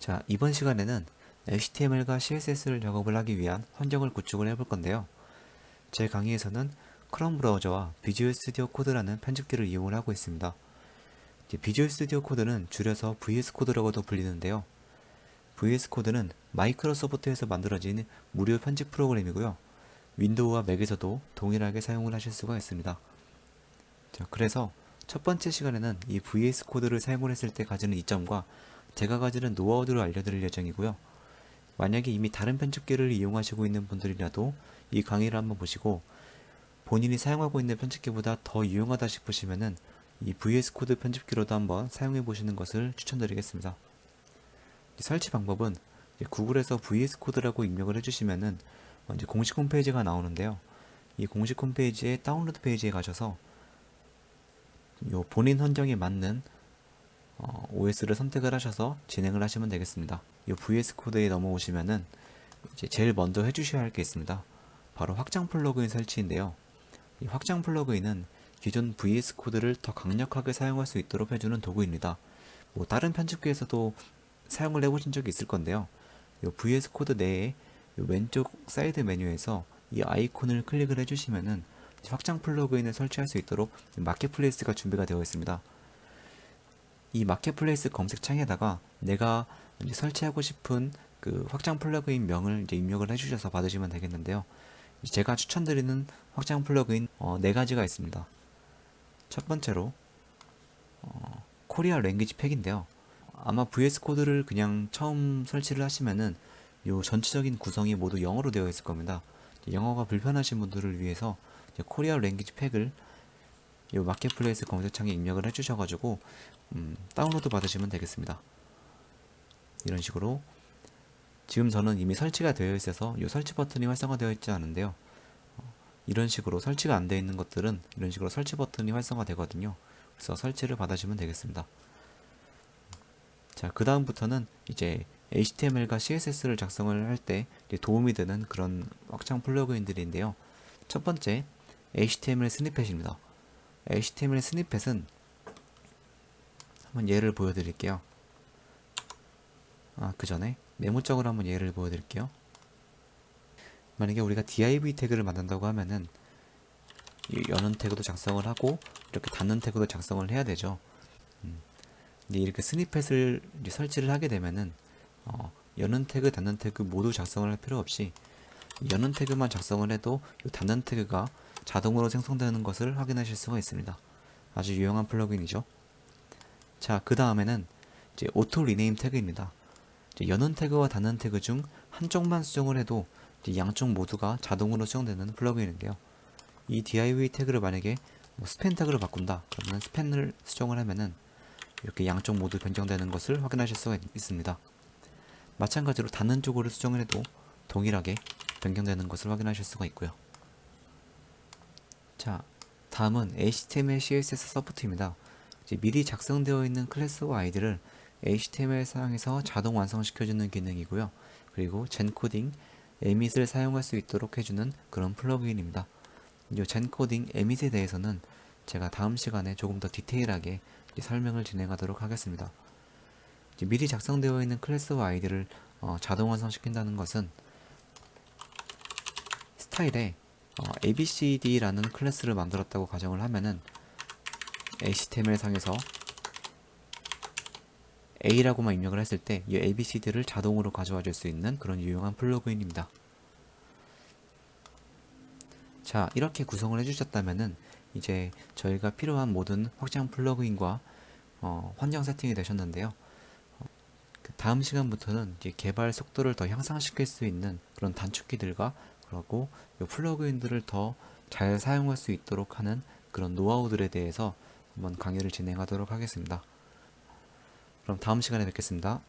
자, 이번 시간에는 HTML과 CSS를 작업을 하기 위한 환경을 구축을 해볼 건데요. 제 강의에서는 크롬 브라우저와 비주얼 스튜디오 코드라는 편집기를 이용을 하고 있습니다. 비주얼 스튜디오 코드는 줄여서 VS 코드라고도 불리는데요. VS 코드는 마이크로소프트에서 만들어진 무료 편집 프로그램이고요. 윈도우와 맥에서도 동일하게 사용을 하실 수가 있습니다. 자, 그래서 첫 번째 시간에는 이 VS 코드를 사용을 했을 때 가지는 이점과 제가 가지는 노하우들을 알려드릴 예정이고요. 만약에 이미 다른 편집기를 이용하시고 있는 분들이라도 이 강의를 한번 보시고 본인이 사용하고 있는 편집기보다 더 유용하다 싶으시면은 이 VS 코드 편집기로도 한번 사용해 보시는 것을 추천드리겠습니다. 이 설치 방법은 구글에서 VS 코드라고 입력을 해주시면은 이제 공식 홈페이지가 나오는데요. 이 공식 홈페이지의 다운로드 페이지에 가셔서 요 본인 환경에 맞는 어, OS를 선택을 하셔서 진행을 하시면 되겠습니다. 이 VS 코드에 넘어오시면은 이제 제일 먼저 해주셔야 할 게 있습니다. 바로 확장 플러그인 설치인데요. 이 확장 플러그인은 기존 VS 코드를 더 강력하게 사용할 수 있도록 해주는 도구입니다. 뭐 다른 편집기에서도 사용을 해보신 적이 있을 건데요. 이 VS 코드 내에 요 왼쪽 사이드 메뉴에서 이 아이콘을 클릭을 해주시면은 확장 플러그인을 설치할 수 있도록 마켓플레이스가 준비가 되어 있습니다. 이 마켓플레이스 검색창에다가 내가 설치하고 싶은 그 확장 플러그인 명을 이제 입력을 해주셔서 받으시면 되겠는데요. 제가 추천드리는 확장 플러그인 어, 네 가지가 있습니다. 첫 번째로 어, 코리아 랭귀지 팩인데요. 아마 VS 코드를 그냥 처음 설치를 하시면은 요 전체적인 구성이 모두 영어로 되어 있을 겁니다. 영어가 불편하신 분들을 위해서 코리아 랭귀지 팩을 이 마켓플레이스 검색창에 입력을 해주셔가지고 음, 다운로드 받으시면 되겠습니다. 이런 식으로 지금 저는 이미 설치가 되어 있어서 이 설치 버튼이 활성화되어 있지 않은데요. 어, 이런 식으로 설치가 안 되어 있는 것들은 이런 식으로 설치 버튼이 활성화되거든요. 그래서 설치를 받으시면 되겠습니다. 자, 그 다음부터는 이제 HTML과 CSS를 작성을 할 때 도움이 되는 그런 확장 플러그인들인데요. 첫 번째, HTML 스니펫입니다. HTML 스니펫은 한번 예를 보여드릴게요. 아, 그 전에 메모적으로 한번 예를 보여드릴게요. 만약에 우리가 div 태그를 만든다고 하면은 이 여는 태그도 작성을 하고 이렇게 닫는 태그도 작성을 해야 되죠. 음. 근데 이렇게 스니펫을 이제 설치를 하게 되면은 어, 여는 태그, 닫는 태그 모두 작성을 할 필요 없이 여는 태그만 작성을 해도 이 닫는 태그가 자동으로 생성되는 것을 확인하실 수가 있습니다. 아주 유용한 플러그인이죠. 자, 그 다음에는 이제 오토 리네임 태그입니다. 여는 태그와 닫는 태그 중 한쪽만 수정을 해도 양쪽 모두가 자동으로 수정되는 플러그인인데요. 이 div 태그를 만약에 뭐 스팬 태그로 바꾼다. 그러면 스팬을 수정을 하면은 이렇게 양쪽 모두 변경되는 것을 확인하실 수가 있습니다. 마찬가지로 닫는 쪽으로 수정을 해도 동일하게 변경되는 것을 확인하실 수가 있고요. 자, 다음은 HTML, CSS 서포트입니다. 미리 작성되어 있는 클래스와 아이디를 HTML 사용해서 자동 완성시켜주는 기능이고요. 그리고 젠코딩, 에밋을 사용할 수 있도록 해주는 그런 플러그인입니다. 이 젠코딩, 에밋에 대해서는 제가 다음 시간에 조금 더 디테일하게 설명을 진행하도록 하겠습니다. 미리 작성되어 있는 클래스와 아이디를 어, 자동 완성시킨다는 것은 스타일에 어, abcd라는 클래스를 만들었다고 가정을 하면은 HTML 상에서 A라고만 입력을 했을 때 이 ABCD를 자동으로 가져와 줄 수 있는 그런 유용한 플러그인입니다. 자, 이렇게 구성을 해주셨다면은 이제 저희가 필요한 모든 확장 플러그인과 어, 환경 세팅이 되셨는데요. 어, 그 다음 시간부터는 이제 개발 속도를 더 향상시킬 수 있는 그런 단축키들과 그리고 이 플러그인들을 더 잘 사용할 수 있도록 하는 그런 노하우들에 대해서 한번 강의를 진행하도록 하겠습니다. 그럼 다음 시간에 뵙겠습니다.